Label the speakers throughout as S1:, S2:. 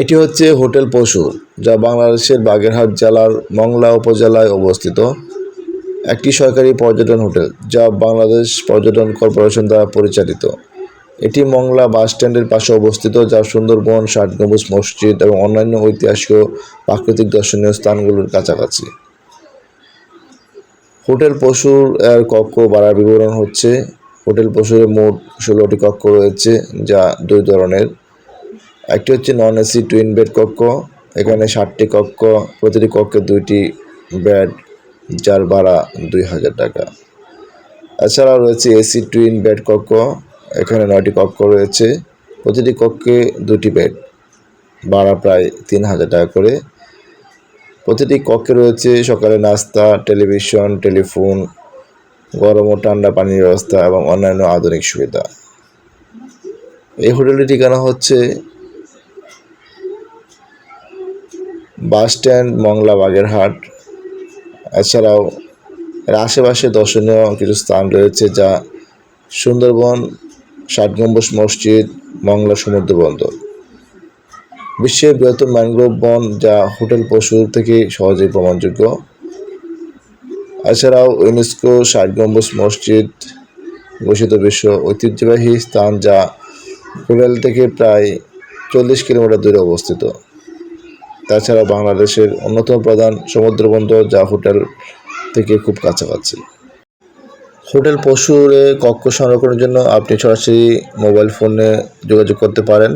S1: এটি হচ্ছে হোটেল পশু, যা বাংলাদেশের বাগেরহাট জেলার মংলা উপজেলায় অবস্থিত। একটি সরকারি পর্যটন হোটেল, যা বাংলাদেশ পর্যটন কর্পোরেশন দ্বারা পরিচালিত। এটি মংলা বাস স্ট্যান্ডের পাশে অবস্থিত যা সুন্দরবন, ষাট গম্বুজ মসজিদ এবং অন্যান্য ঐতিহাসিক প্রাকৃতিক দর্শনীয় স্থানগুলোর কাছাকাছি। হোটেল পশুর এর কক্ষ ভাড়ার বিবরণ হচ্ছে। হোটেল পশুর মোট ষোলোটি কক্ষ রয়েছে, যা দুই ধরনের। একটি হচ্ছে নন এসি টুইন বেড কক্ষ, এখানে ষাটটি কক্ষ, প্রতিটি কক্ষে দুইটি বেড যার ভাড়া দুই হাজার টাকা। এছাড়াও রয়েছে এসি টুইন বেড কক্ষ, এখানে নয়টি কক্ষ রয়েছে, প্রতিটি কক্ষে দুটি বেড ভাড়া প্রায় তিন হাজার টাকা করে। প্রতিটি কক্ষে রয়েছে সকালে নাস্তা, টেলিভিশন, টেলিফোন, গরম ও ঠান্ডা পানির ব্যবস্থা এবং অন্যান্য আধুনিক সুবিধা। এই হোটেলটির ঠিকানা হচ্ছে বাস স্ট্যান্ড, মংলা বাগেরহাট, এছাড়াও এর আশেপাশে দর্শনীয় কিছু স্থান রয়েছে যা সুন্দরবন ষাট গম্বুজ মসজিদ, মংলা সমুদ্র বন্দর। বিশ্বের বৃহত্তম ম্যানগ্রোভ বন যা হোটেল পশু থেকে সহজেই প্রমাণযোগ্য। এছাড়াও ইউনেস্কো ষাট গম্বুজ মসজিদ ঘোষিত বিশ্ব ঐতিহ্যবাহী স্থান যা হোটেল থেকে প্রায় চল্লিশ কিলোমিটার দূরে অবস্থিত। তাছাড়া বাংলাদেশের অন্যতম প্রধান সমুদ্র বন্দর যা হোটেল থেকে খুব কাছাকাছি। হোটেল পশুরে কক্ষ সংরক্ষণের জন্য আপনি সরাসরি মোবাইল ফোনে যোগাযোগ করতে পারেন।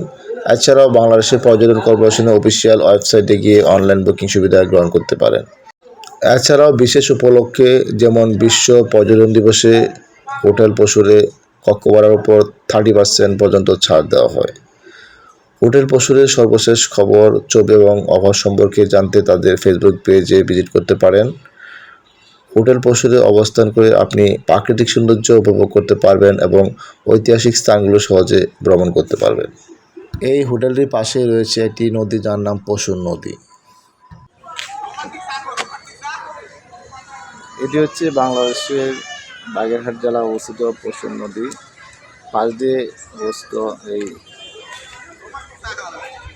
S1: এছাড়াও বাংলাদেশের পর্যটন কর্পোরেশনের অফিসিয়াল ওয়েবসাইটে গিয়ে অনলাইন বুকিং সুবিধা গ্রহণ করতে পারেন। এছাড়াও বিশেষ উপলক্ষে যেমন বিশ্ব পর্যটন দিবসে হোটেল পশুরে কক্ষ ভাড়ার উপর থার্টি পার্সেন্ট পর্যন্ত ছাড় দেওয়া হয়। হোটেল পশুরের সর্বশেষ খবর ছবি এবং অফার সম্পর্কে জানতে তাদের ফেসবুক পেজে ভিজিট করতে পারেন। হোটেল পশুরে অবস্থান করে আপনি প্রাকৃতিক সৌন্দর্য উপভোগ করতে পারবেন এবং ঐতিহাসিক স্থানগুলো সহজে ভ্রমণ করতে পারবেন। এই হোটেলটির পাশে রয়েছে একটি নদী যার নাম পশুর নদী। এটি হচ্ছে বাংলাদেশের বাগেরহাট জেলা অবস্থিত পশুর নদী। পাশ দিয়ে অবস্থিত এই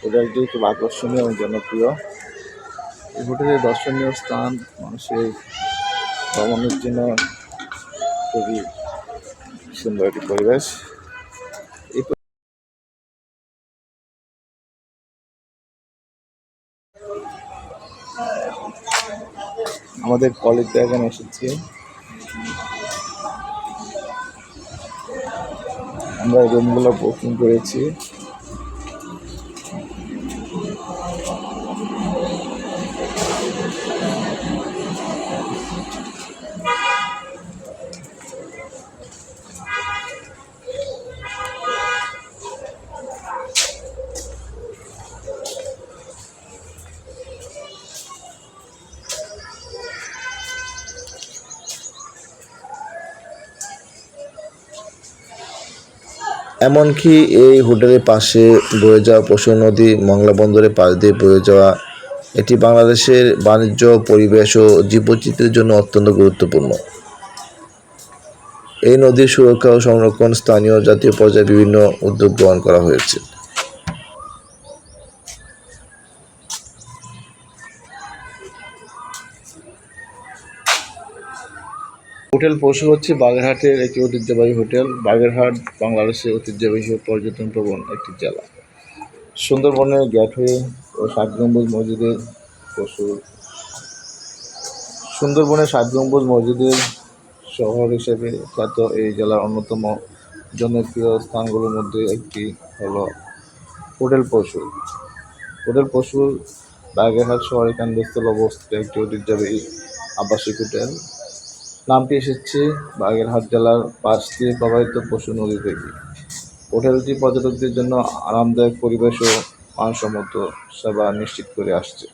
S1: হোটেলটি খুব আকর্ষণীয় এবং জনপ্রিয়। এই হোটেলের দর্শনীয় স্থান মানুষের ভ্রমণের জন্য খুবই সুন্দর একটি পরিবেশ। আমাদের কলেজটা এখানে এসেছি। আমরা রুমগুলো বুকিং করেছি। এমনকি এই হোটেলের পাশে বয়ে যাওয়া পশু নদী, মংলা বন্দরের পাশ দিয়ে বয়ে যাওয়া, এটি বাংলাদেশের বাণিজ্য, পরিবেশ ও জীববৈচিত্র্যের জন্য অত্যন্ত গুরুত্বপূর্ণ। এই নদীর সুরক্ষা ও সংরক্ষণ স্থানীয় জাতীয় পর্যায়ে বিভিন্ন উদ্যোগ গ্রহণ করা হয়েছে। হোটেল পশু হচ্ছে বাগেরহাটের একটি ঐতিহ্যবাহী হোটেল। বাগেরহাট, বাংলাদেশের ঐতিহ্যবাহী পর্যটন প্রবণ একটি জেলা। সুন্দরবনের গেটওয়ে ও সাত গম্বুজ মসজিদের পশু। সুন্দরবনের সাত গম্বুজ মসজিদের শহর হিসেবে খ্যাত এই জেলার অন্যতম জনপ্রিয় স্থানগুলোর মধ্যে একটি হল হোটেল পশু। হোটেল পশুর বাগেরহাট শহরের কেন্দ্রস্থলে অবস্থিত একটি ঐতিহ্যবাহী আবাসিক হোটেল। নামটি এসেছে বাগেরহাট জেলার পাশ দিয়ে প্রবাহিত পশু নদী থেকে। হোটেলটি পর্যটকদের জন্য আরামদায়ক পরিবেশ ও মানসম্মত সেবা নিশ্চিত করে আসছে।